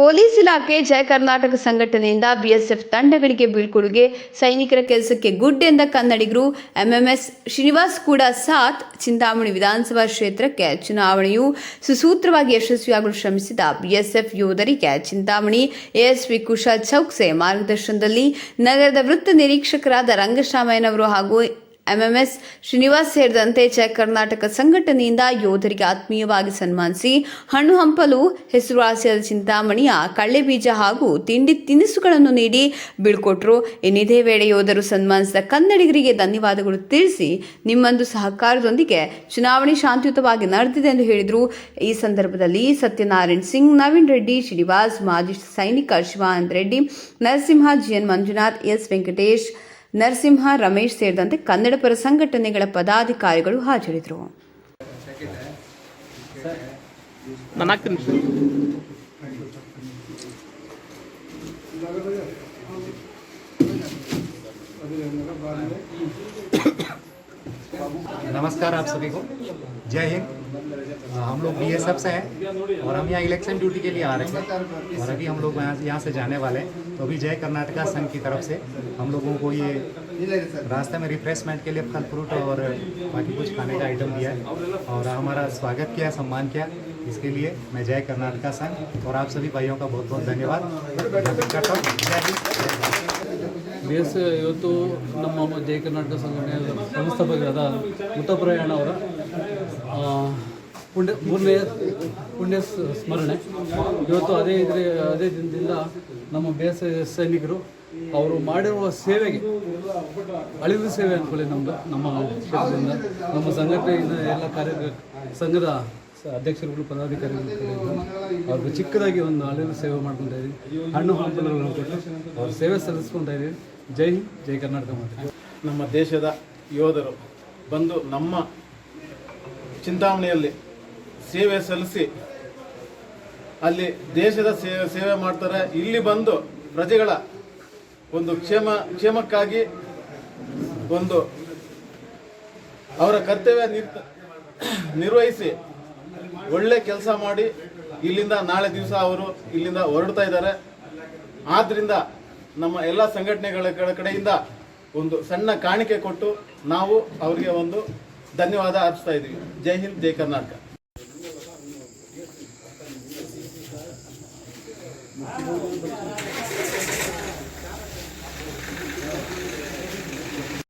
Police ಇಲಾಖೆ ಜಯ ಕರ್ನಾಟಕ ಸಂಘಟನೆಯಿಂದ BSF ತಂಡಗಳಿಗೆ ಬೀಳ್ಕೊಡುಗೆ. ಸೈನಿಕರ ಕೆಲಸಕ್ಕೆ ಗುಡ್ ಎಂದ ಕನ್ನಡಿಗರು ಎಂಎಂಎಸ್ ಶ್ರೀನಿವಾಸ್ ಕೂಡ ಸಾಥ್. ಚಿಂತಾಮಣಿ ವಿಧಾನಸಭಾ ಕ್ಷೇತ್ರಕ್ಕೆ ಚುನಾವಣೆಯು ಸುಸೂತ್ರವಾಗಿ ಯಶಸ್ವಿಯಾಗಲು ಶ್ರಮಿಸಿದ ಬಿಎಸ್ಎಫ್ ಯೋಧರಿಗೆ ಚಿಂತಾಮಣಿ ಎಎಸ್ಪಿ ಕುಶಾಲ್ ಚೌಕ್ಸೆ ಮಾರ್ಗದರ್ಶನದಲ್ಲಿ ನಗರದ ವೃತ್ತ ನಿರೀಕ್ಷಕರಾದ ರಂಗಶಾಮಯ್ಯನವರು ಹಾಗೂ ಎಂಎಂಎಸ್ ಶ್ರೀನಿವಾಸ್ ಸೇರಿದಂತೆ ಜಯ ಕರ್ನಾಟಕ ಸಂಘಟನೆಯಿಂದ ಯೋಧರಿಗೆ ಆತ್ಮೀಯವಾಗಿ ಸನ್ಮಾನಿಸಿ ಹಣ್ಣು ಹಂಪಲು, ಹೆಸರುವಾಸಿಯಾದ ಚಿಂತಾಮಣಿಯ ಕಳ್ಳೆ ಬೀಜ ಹಾಗೂ ತಿಂಡಿ ತಿನಿಸುಗಳನ್ನು ನೀಡಿ ಬೀಳ್ಕೊಟ್ರು. ಇನ್ನಿದೇ ವೇಳೆ ಯೋಧರು ಸನ್ಮಾನಿಸಿದ ಕನ್ನಡಿಗರಿಗೆ ಧನ್ಯವಾದಗಳು ತಿಳಿಸಿ ನಿಮ್ಮೊಂದು ಸಹಕಾರದೊಂದಿಗೆ ಚುನಾವಣೆ ಶಾಂತಿಯುತವಾಗಿ ನಡೆದಿದೆ ಎಂದು ಹೇಳಿದರು. ಈ ಸಂದರ್ಭದಲ್ಲಿ ಸತ್ಯನಾರಾಯಣ್ ಸಿಂಗ್, ನವೀನ್ ರೆಡ್ಡಿ, ಶ್ರೀನಿವಾಸ್, ಮಾಜಿ ಸೈನಿಕ ಶಿವಾನಂದ ರೆಡ್ಡಿ, ನರಸಿಂಹ ಜಿಎನ್ ಮಂಜುನಾಥ್, ಎಸ್ ವೆಂಕಟೇಶ್ ನರಸಿಂಹ ರಮೇಶ್ ಸೇರಿದಂತೆ ಕನ್ನಡ ಪರ ಸಂಘಟನೆಗಳ ಪದಾಧಿಕಾರಿಗಳು ಹಾಜರಿದ್ದರು ನಾನು ಹಾಕ್ತೀನಿ नमस्कार आप सभी को जय हिंद हम लोग बी से हैं और हम यहाँ इलेक्शन ड्यूटी के लिए आ रहे हैं और अभी हम लोग यहाँ यहाँ से जाने वाले हैं तो अभी जय कर्नाटका संघ की तरफ से हम लोगों को ये रास्ते में रिफ्रेशमेंट के लिए फल फ्रूट और बाकी कुछ खाने का आइटम दिया है और हमारा स्वागत किया सम्मान किया इसके लिए मैं जय कर्नाटका संघ और आप सभी भाइयों का बहुत बहुत धन्यवाद ज्ञापित करता हूँ जय हिंद जय भारत। ಬಿ ಎಸ್ ಇವತ್ತು ನಮ್ಮ ಜಯ ಕರ್ನಾಟಕ ಸಂಘಟನೆಯ ಸಂಸ್ಥಾಪಕರಾದ ಮುತ್ತಪ್ರಯಾಣ ಅವರ ಆ, ಪುಣ್ಯ ಮೂರನೇ ಪುಣ್ಯ ಸ್ಮರಣೆ. ಇವತ್ತು ಅದೇ ಇದ್ರೆ, ಅದೇ ದಿನದಿಂದ ನಮ್ಮ ಬೇಸ ಸೈನಿಕರು ಅವರು ಮಾಡಿರುವ ಸೇವೆಗೆ ಅಳಿವು ಸೇವೆ ಅಂದ್ಕೊಳ್ಳಿ ನಮ್ಮದು ನಮ್ಮ ಕ್ಷೇತ್ರದಿಂದ. ನಮ್ಮ ಸಂಘಟನೆಯಿಂದ ಎಲ್ಲ ಕಾರ್ಯ ಸಂಘದ ಅಧ್ಯಕ್ಷರುಗಳು, ಪದಾಧಿಕಾರಿಗಳು ಅವ್ರಿಗೆ ಚಿಕ್ಕದಾಗಿ ಒಂದು ಅಳಿವು ಸೇವೆ ಮಾಡ್ಕೊತಾ ಹಣ್ಣು ಹಂಪಲುಗಳನ್ನು ಕೊಟ್ಟು ಅವ್ರ ಸೇವೆ ಸಲ್ಲಿಸ್ಕೊತಾ ಇದ್ದೀವಿ ಜೈ ಜೈ ಕರ್ನಾಟಕ ಮಾತ್ರ ನಮ್ಮ ದೇಶದ ಯೋಧರು ಬಂದು ನಮ್ಮ ಚಿಂತಾಮಣಿಯಲ್ಲಿ ಸೇವೆ ಸಲ್ಲಿಸಿ ಅಲ್ಲಿ ದೇಶದ ಸೇವೆ ಸೇವೆ ಮಾಡ್ತಾರೆ. ಇಲ್ಲಿ ಬಂದು ಪ್ರಜೆಗಳ ಒಂದು ಕ್ಷೇಮ, ಕ್ಷೇಮಕ್ಕಾಗಿ ಒಂದು ಅವರ ಕರ್ತವ್ಯ ನಿರ್ವಹಿಸಿ ಒಳ್ಳೆ ಕೆಲಸ ಮಾಡಿ ಇಲ್ಲಿಂದ ನಾಳೆ ದಿವಸ ಅವರು ಇಲ್ಲಿಂದ ಹೊರಡ್ತಾ ಇದ್ದಾರೆ. ಆದ್ದರಿಂದ ನಮ್ಮ ಎಲ್ಲ ಸಂಘಟನೆಗಳ ಕಡೆ- ಕಡೆಯಿಂದ ಒಂದು ಸಣ್ಣ ಕಾಣಿಕೆ ಕೊಟ್ಟು ನಾವು ಅವರಿಗೆ ಒಂದು ಧನ್ಯವಾದ ಅರ್ಪಿಸ್ತಾ ಇದ್ದೀವಿ. ಜೈ ಹಿಂದ್, ಜೈ ಕರ್ನಾಟಕ. Thank you.